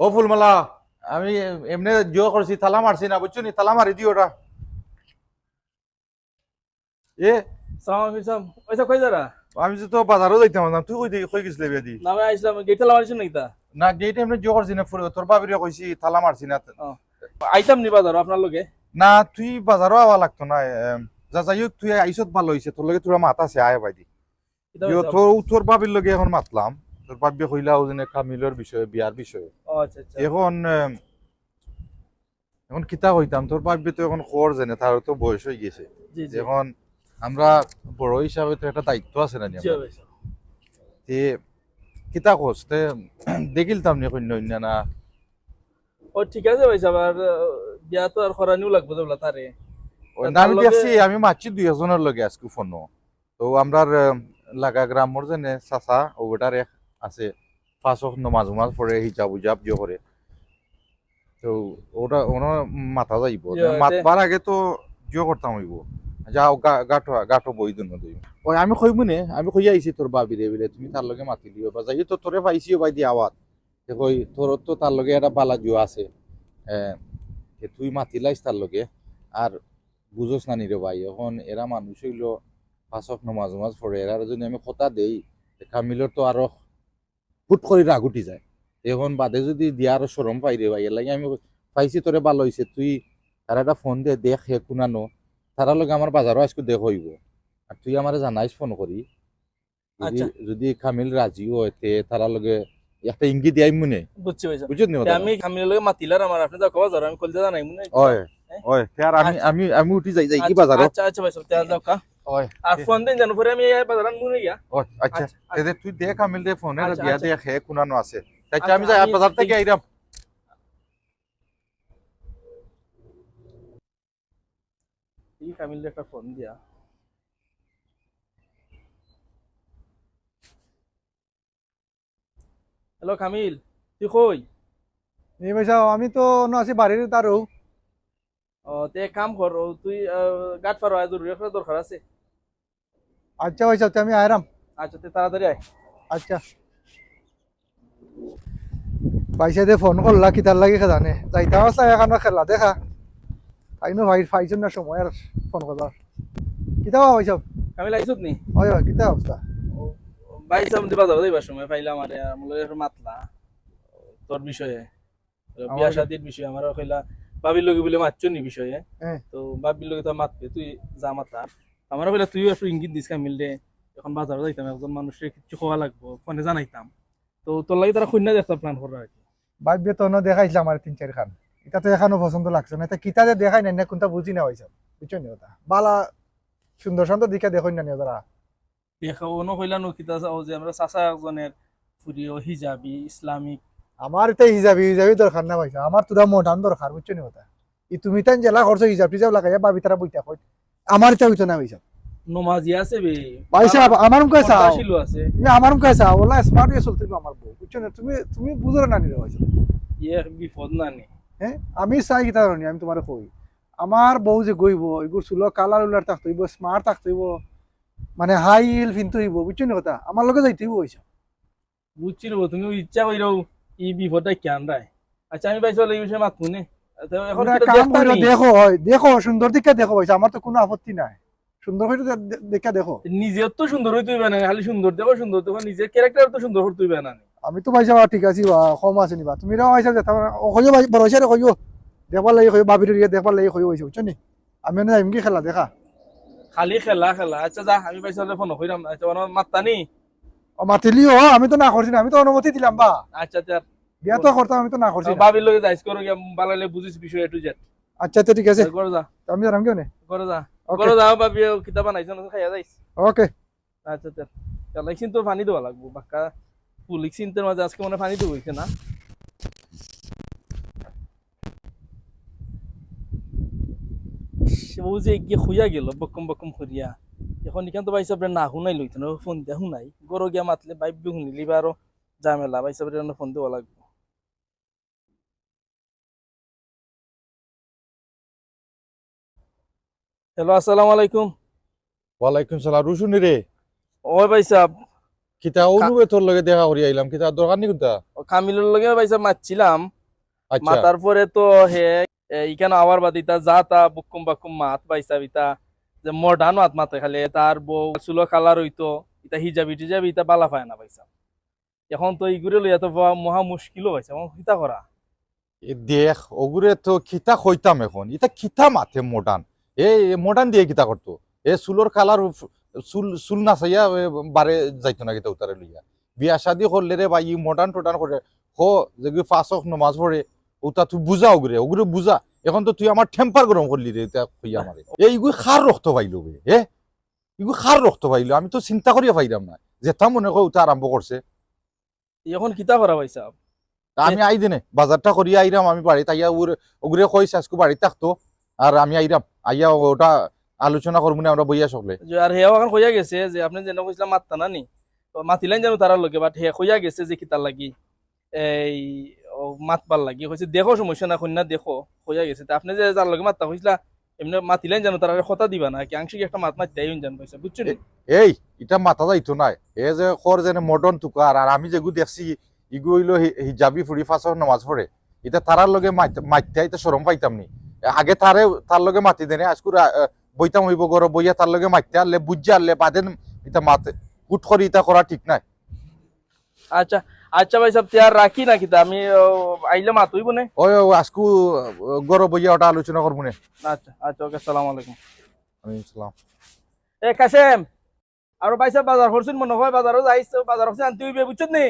ও ফুলমালা আমি এমনি জিও করছি তালা মারছি না বুঝছ নি? তালা মারি দিও ওটা। এ সালাম আলাইকুম পয়সা কই যারা? আমি তো বাজারও যাইতাম না তুই কই দিই কই গেছিলি বেদি না আমি আইছিলাম গেটে লাগাইছ নাকি তা? না গেট এমনি জিও করছি না ফুল তোর বাবিরে কইছি তালা মারছি না। আইতাম নি বাজার আপনার লগে? না তুই বাজারও আওয়া লাগতো না যা যাই হোক তুই আইসত ভালো হইছে তোর লগে তোর মাত আছে আয় বাইদি? তোর তোর বাবির লগে এখন মাতলাম। বাবি কইলা ও যেন কামিলের বিষয়ে বিয়ার বিষয়ে। আচ্ছা আচ্ছা। এখন এখন কিতা কইতাম তোর বাবি তো এখন খর জেনে তার তো বয়স হয়ে গেছে। এখন আমরা বড় হিসাবে তো একটা দায়িত্ব আছে না আমরা? তে কিতা তে দেখিলতাম নি কন্যা অন্য না? ও ঠিক আছে ভাই আহ, বিয়া তো আর খরানিও লাগবে তো তারে আমি দেখছি আমি মাছি দুই একজনের লগে আজকে ফোন। তো আমরার লাগা গ্রামর যেনে চাচা ওটার এক আছে পাঁচ অফ নমাজ উমাজ পড়ে হিজাব উজাব যে করে। তো ওটা ওনার মাথা যাইব। মাতবার আগে তো জিও করতাম হইব। যাও গা- গাটো গাটো বই দিন ওই আমি কইব নে আমি কই আইছি তোর বাবি রে বলে তুমি তার লগে মাতি দিও বা যাই তো তোরে পাইছিও বাই দি আওয়াজ। তে কই তোর তো তার লগে একটা বালা জুয়া আছে তুই মাতিলাইস তার লগে আর বুঝোস না নিরে ভাই এখন এরা মানুষ হইল পাঁচক নমাজ নমাজ পড়ে এরা যদি আমি কথা দেই কামিলর তো আরও ফুট করে রাগ উঠি যায়। এখন বাদে যদি দিয়া আরও সরম পাই রে ভাই এর লাগে আমি পাইছি তোরে ভালো হইছে তুই তারা একটা ফোন দে দেখ হে কুনানো তারা লগে আমার বাজারও আজকে দেখ হইব। আর তুই আমারে জানাইস ফোন করি। যদি আচ্ছা। কামিল রাজি হয় তে তারা লগে একটা ইঙ্গিত দিয়াই মনে। বুঝছি ভাই নি আমি খামির লগে মাতিলার আমার আপনি তো কবা যারা আমি কলজা জানাই মনে। ওই আর আমি আমি আমি উঠি যাই যাই কি বাজারও আচ্ছা আচ্ছা ভাই সাহেব তে যাও কা। ওই আর ফোন দিন জানো পরে আমি গিয়া ও আচ্ছা। আচ্ছা, এদের তুই দেখ আমিল দে ফোনে আচ্ছা, দিয়া। দেখ হে কুনানো আছে। তাই আমি যাই বাজার থেকে আইরাম এই কামিল একটা ফোন দিয়া। হ্যালো কামিল তুই কই? এই পয়সা আমি তো ন আছি বাড়ির তারও। তে কাম কর তুই গাট পারো জরুরি একটা দরকার আছে। আচ্ছা পয়সা তো আমি আয়রাম আচ্ছা তে তাড়াতাড়ি আয় আচ্ছা। পয়সা দিয়ে ফোন করলা কি তার লাগে জানে যাইতাম আসা এখানে খেলা দেখা। তাই নো ভাই পাইছেন না সময় আর ফোন করবার কিতা পয়সা কামিল আইসুত নি? হয় হয় কিতা অবস্থা ভাই সাহেব দিবা যাব যাইবার সময় পাইলাম আরে মাতলা। তোর বিষয়ে। বিয়া শাদির বিষয়ে আমার কইলা বাবির লগে বলে মাতছ নি বিষয়ে? হ্যাঁ। তো বাবির লগে তো মাতবে তুই যা মাতা আমার কইলা তুইও একটু ইঙ্গিত দিস কামিল দে এখন বাজারে যাইতাম একজন মানুষের কিছু খাওয়া লাগবো ফোনে জানাইতাম। তো তোর লাগে তারা শূন্য দেখতে প্ল্যান করার আর কি। তো ন দেখাইছিল আমার তিন চার খান। এটা তো এখানো পছন্দ লাগছে না এটা কিতা যে দেখাই না কোনটা বুঝি না হয়েছে বুঝছ নি ওটা বালা সুন্দর সুন্দর দিকে দেখুন না নি ওরা দেখা অন্য কইলা নো কিতা যে আমরা চাচা একজনের ফুরিও হিজাবি ইসলামিক আমার এটা হিজাবি হিজাবি দরকার না পয়সা আমার তোরা মডার্ন দরকার বুঝছ নি ওটা ই তুমি তাই জেলা করছ হিজাব টিজাব লাগাইয়া বাবি তারা বইটা কই আমার এটা হইতো না পয়সা নমাজি আছে বে। পয়সা আমার মুখে চাও। আছে। তুমি আমার মুখে চাও। ওলা স্মার্ট হয়ে চলতে আমার বউ বুঝছ না? তুমি তুমি বুঝো না নিলে পয়সা ইয়ে বিপদ না নি হ্যাঁ আমি চাই কিতা জানি আমি তোমার কই। আমার বউ যে গইব এগুলো চুলো কালার উলার থাকতে হইব স্মার্ট থাকতে হইব মানে হাই হিল পিনতে হইব বুঝছ নি কথা? আমার লগে যাইতে হইব পয়সা বুঝছি তুমি ইচ্ছা কইরাও ই বিপদটা কেন রায় আচ্ছা আমি পাইছি এই বিষয়ে মাত শুনে। তো এখন দেখো দেখো সুন্দর দিকে দেখো পয়সা আমার তো কোনো আপত্তি নাই। সুন্দর করে দেখে দেখো। নিজের তো সুন্দর হইতে হইবে না খালি সুন্দর দেখো সুন্দর দেখো নিজের ক্যারেক্টার তো সুন্দর করতে হইবে না। আমি তো বা ঠিক আছে বা কম আছে নিবা তুমি রাও পয়সা যেতে কইও বড় হইছে কইও দেখবার লাগি কইও বাবির ইয়ে দেখবার লাগি কইও হইছে বুঝছ নি? আমি না যাইম কি খেলা দেখা। খালি খেলা খেলা। আচ্ছা যা আমি পাইছি ফোন কইরাম। আচ্ছা ওনার মাত্তা নি ও মাতিলিও আমি তো না করছি না আমি তো অনুমতি দিলাম বা। আচ্ছা আচ্ছা। বিয়া তো করতাম আমি তো না। করছি। বাবির লগে যাইস করো গিয়া বালালে বুঝিস বিষয় জেট আচ্ছা তো ঠিক আছে। করে যা। আমি জানাম কেউ নেই করে যা। করে যা বাবি কিতাব বানাইছ না খাইয়া যাইস ওকে আচ্ছা আচ্ছা। তাহলে কিন্তু পানি দেওয়া লাগবো বাক্কা পুলিশ চিন্তার মাঝে আজকে মনে পানি দেবো না। ও যে গিয়ে খুঁজা গেল বকম বকম করিয়া এখন এখান তো বাইসাব না শুনাই লইতো না ফোন দিয়া শুনাই। গরো গিয়া মাতলে শুনিলি বা আরও ঝামেলা বাইসাব ফোন দেওয়া লাগবো। হ্যালো আসসালামু আলাইকুম। ওয়ালাইকুম সালাম রুশুনি রে। ওই ভাই সাহেব। কিতা অনুবে তোর লগে দেখা করি আইলাম কিতা দরকার নি ও কামিলের লগে পাইছে মাতছিলাম। আচ্ছা। মাতার পরে তো হে ইখানে আওয়ার বাদ ইতা যা তা বুকুম বাকুম মাত পাইছা ইতা। যে মডার্ন মাত মাতে খালি তার বউ চুলো কালার হইতো, ইতা হিজাবি টিজাবি ইতা বালা পায় না পাইছা। এখন তো ইগুরে লইয়া তো মহা মুশকিলও পাইছে এখন কিতা করা। এ দেখ ওগুরে তো খিতা কইতাম এখন। এটা খিতা মাথে মডার্ন এ মডার্ন দিয়ে কিতা করতো। এ চুলোর কালার চুল চুল নাচাইয়া, এ, বারে যাইতো না কিতা উতারে লইয়া। বিয়া শাদি করলে রে বা ই মডার্ন টডার্ন করে, হো যেগুলো ফাঁসক নমাজ পড়ে ওটা তুই বুঝা ওগুরে ওগুরে বুঝা এখন তো তুই আমার টেম্পার গরম করলি রে কইয়া আমারে। এইগুলো খার রক্ত পাইলো বে এ? এগুলো খার রক্ত পাইলো আমি তো চিন্তা করিয়া পাইলাম না যেটা মনে কর ওটা আরম্ভ করছে। এখন কিতা করা পাইছা আমি আই দিনে বাজারটা করিয়া আইরাম আমি বাড়ি তাইয়া ওর ওগুরে কইছে আজকে বাড়ি থাকতো আর আমি আইরাম আইয়া ওটা আলোচনা করব না আমরা বইয়া সকলে। আর হেও এখন কইয়া গেছে যে আপনি যেন কইছিলাম মাত্তা না নি মাতিলেন জানো তারার লগে বাট হে কইয়া গেছে যে কিতার লাগি এই মাতবার লাগি কইছে দেখো সমস্যা না কন্যা দেখো। কইয়া গেছে। তা আপনি যে যার লগে মাত্তা কইছিলা এমনি মাতিলেন জানো তারা কথা দিবা না কি আংশিক একটা মাত মাত দেয় জান পয়সা বুঝছ এই এটা মাথা যাইতো নাই। এ যে খর যেন মডর্ন তুকার আর আমি যেগু দেখছি ইগু হইল হিজাবি ফুড়ি ফাঁসর নামাজ পড়ে। এটা তারার লগে মাইতে আইতে সরম পাইতাম নি। আগে তারে তার লগে মাতি দেনে আজকুর বইতাম হইব গর বইয়া তার লগে মাইতে আনলে বুঝে আনলে বাদেন এটা মাতে কুট করি এটা করা ঠিক নাই। আচ্ছা আচ্ছা ভাই সব তিয়ার রাখি না কিতা আমি আইলে মাতুইব নে ওই আজকু গরো বইয়া ওটা আলোচনা করব নে। আচ্ছা আচ্ছা ওকে সালাম আলাইকুম। আমি সালাম। এ কাশেম আর ভাই সাহেব বাজার করছেন মনে হয় বাজারও যাইছে বাজার করছেন আনতে হইবে বুঝছেন নি?